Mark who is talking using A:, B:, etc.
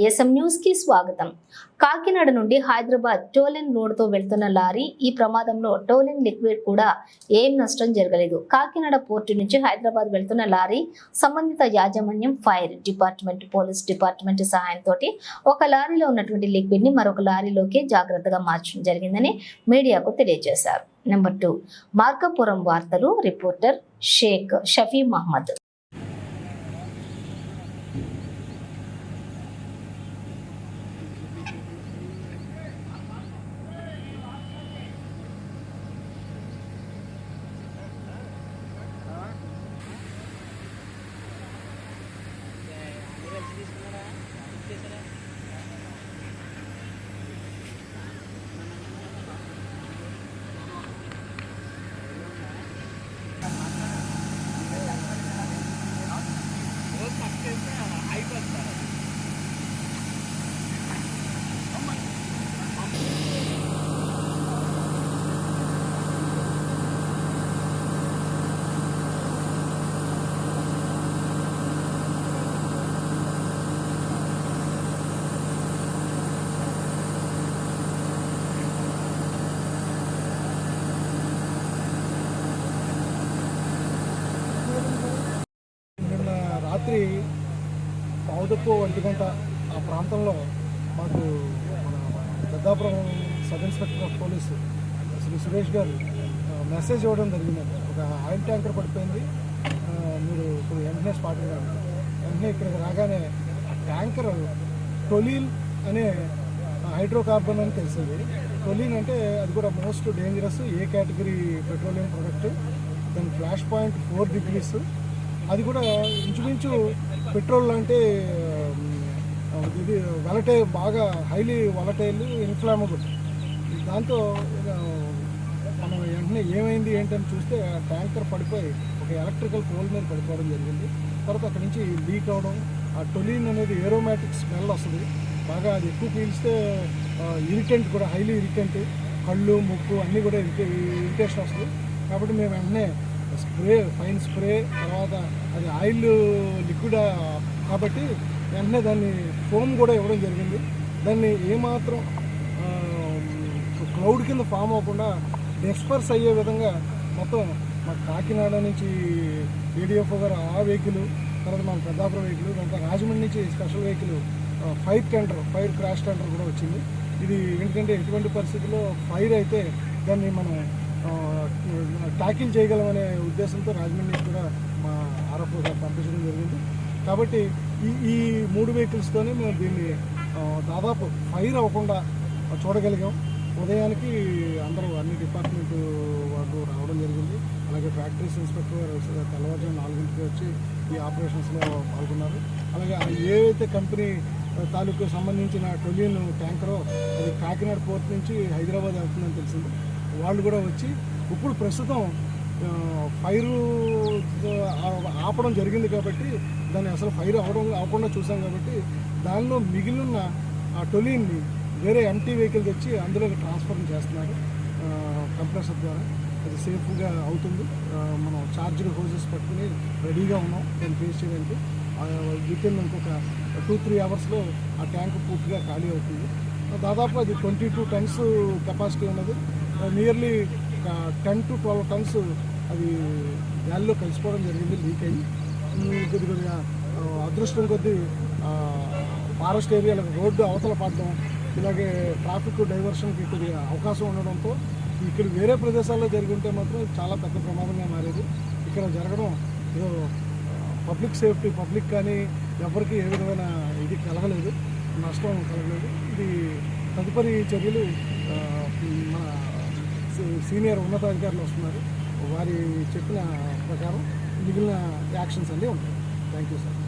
A: YSM న్యూస్కి స్వాగతం. కాకినాడ నుండి హైదరాబాద్ టోలెన్ రోడ్తో వెళ్తున్న లారీ ఈ ప్రమాదంలో టోలెన్ లిక్విడ్ కూడా ఏం నష్టం జరగలేదు. కాకినాడ పోర్టు నుంచి హైదరాబాద్ వెళ్తున్న లారీ సంబంధిత యాజమాన్యం ఫైర్ డిపార్ట్మెంట్ పోలీస్ డిపార్ట్మెంట్ సహాయంతో ఒక లారీలో ఉన్నటువంటి లిక్విడ్ని మరొక లారీలోకి జాగ్రత్తగా మార్చడం జరిగిందని మీడియాకు తెలియజేశారు. నెంబర్ టూ మార్కాపురం వార్తలు రిపోర్టర్ షేక్ షఫీ మహమ్మద్.
B: రాత్రి పావుదప్పు ఒంటి గంట ఆ ప్రాంతంలో మాకు మన Peddapuram sub inspector of police Shri Suresh గారు మెసేజ్ ఇవ్వడం జరిగింది. ఒక ఆయిల్ ట్యాంకర్ పడిపోయింది. మీరు ఇప్పుడు వెంటనే స్పాట్ కాదు వెంటనే ఇక్కడికి రాగానే ఆ ట్యాంకర్ టొలీల్ అనే హైడ్రోకార్బన్ అని తెలిసింది. టొలీన్ అంటే అది కూడా most dangerous A category petroleum product. దాని ఫ్లాష్ పాయింట్ ఫోర్ డిగ్రీస్. అది కూడా ఇంచుమించు పెట్రోల్ అంటే ఇది వలటే బాగా హైలీ వలటైల్ ఇన్ఫ్లామబుల్. దాంతో మనం వెంటనే ఏమైంది ఏంటని చూస్తే ఆ ట్యాంకర్ పడిపోయి ఒక ఎలక్ట్రికల్ పోల్ మీద పడిపోవడం జరిగింది. తర్వాత అక్కడి నుంచి లీక్ అవడం ఆ టొలిన్ అనేది ఏరోమాటిక్ స్మెల్ వస్తుంది. బాగా అది ఎక్కువ పీల్స్తే ఇరిటెంట్ కూడా హైలీ ఇరిటెంట్. కళ్ళు ముక్కు అన్నీ కూడా ఇరిటేషన్ వస్తుంది. కాబట్టి మేము వెంటనే స్ప్రే ఫైన్ స్ప్రే తర్వాత అది ఆయిల్ లిక్విడ్ కాబట్టి వెంటనే దాన్ని ఫోమ్ కూడా ఇవ్వడం జరిగింది. దాన్ని ఏమాత్రం క్లౌడ్ కింద ఫామ్ అవ్వకుండా డిస్పర్స్ అయ్యే విధంగా మొత్తం మా కాకినాడ నుంచి ఏడిఎఫ్ఓ గారు ఆ వెహికల్ తర్వాత మన పెద్దాపురం వెహికల్ తర్వాత రాజమండ్రి నుంచి special vehicle fire tender fire crash tender కూడా వచ్చింది. ఇది ఎందుకంటే ఎటువంటి పరిస్థితుల్లో ఫైర్ అయితే దాన్ని మనం ట్యాకిల్ చేయగలమనే ఉద్దేశంతో రాజమండ్రి కూడా మా ఆర్ఎఫ్ఓ గారు పంపించడం జరిగింది. కాబట్టి ఈ ఈ మూడు వెహికల్స్తోనే మేము దీన్ని దాదాపు ఫైర్ అవ్వకుండా చూడగలిగాం. ఉదయానికి అందరూ అన్ని డిపార్ట్మెంట్ వాళ్ళు రావడం జరిగింది. అలాగే ఫ్యాక్టరీస్ ఇన్స్పెక్టర్ గారు తెల్లవారుజాము నాలుగింటికి వచ్చి ఈ ఆపరేషన్స్లో పాల్గొన్నారు. అలాగే ఏవైతే కంపెనీ తాలూకు సంబంధించిన టొలియన్ ట్యాంకరో అది కాకినాడ పోర్ట్ నుంచి హైదరాబాద్ వెళ్తుందని తెలిసింది. వాళ్ళు కూడా వచ్చి ఇప్పుడు ప్రస్తుతం ఫైర్ ఆపడం జరిగింది కాబట్టి దాన్ని అసలు ఫైర్ అవడం అవకుండా చూసాం కాబట్టి దానిలో మిగిలిన ఆ టొలీన్ని వేరే ఎంటీ వెహికల్ తెచ్చి అందులోకి ట్రాన్స్ఫర్ చేస్తున్నారు కంప్రెసర్ ద్వారా. అది సేఫ్గా అవుతుంది. మనం చార్జర్ హోజెస్ పట్టుకుని రెడీగా ఉన్నాం దాన్ని ఫేస్ చేయడానికి. విత్ ఇన్ ఇంకొక టూ త్రీ అవర్స్లో ఆ ట్యాంక్ పూర్తిగా ఖాళీ అవుతుంది. దాదాపు అది ట్వంటీ టూ టన్స్ కెపాసిటీ ఉన్నది. Nearly ten to twelve tons అది గాలిలో కలిసిపోవడం జరిగింది లీక్ అయ్యి. కొద్ది కొద్దిగా uh, అదృష్టం కొద్దీ uh, ఫారెస్ట్ ఏరియాలకు రోడ్డు అవతల పడడం ఇలాగే ట్రాఫిక్ డైవర్షన్కి కొద్దిగా అవకాశం ఉండడంతో ఇక్కడ వేరే ప్రదేశాల్లో జరిగి ఉంటే మాత్రం చాలా పెద్ద ప్రమాదంగా మారేది. ఇక్కడ జరగడం ఏదో పబ్లిక్ సేఫ్టీ పబ్లిక్ కానీ ఎవరికి ఏ విధమైన ఇది కలగలేదు నష్టం కలగలేదు. ఇది తదుపరి చర్యలు uh, మన సీనియర్ ఉన్నతాధికారులు వస్తున్నారు. వారి చెప్పిన ప్రకారం మిగిలిన యాక్షన్స్ అన్నీ ఉంటాయి. Thank you sir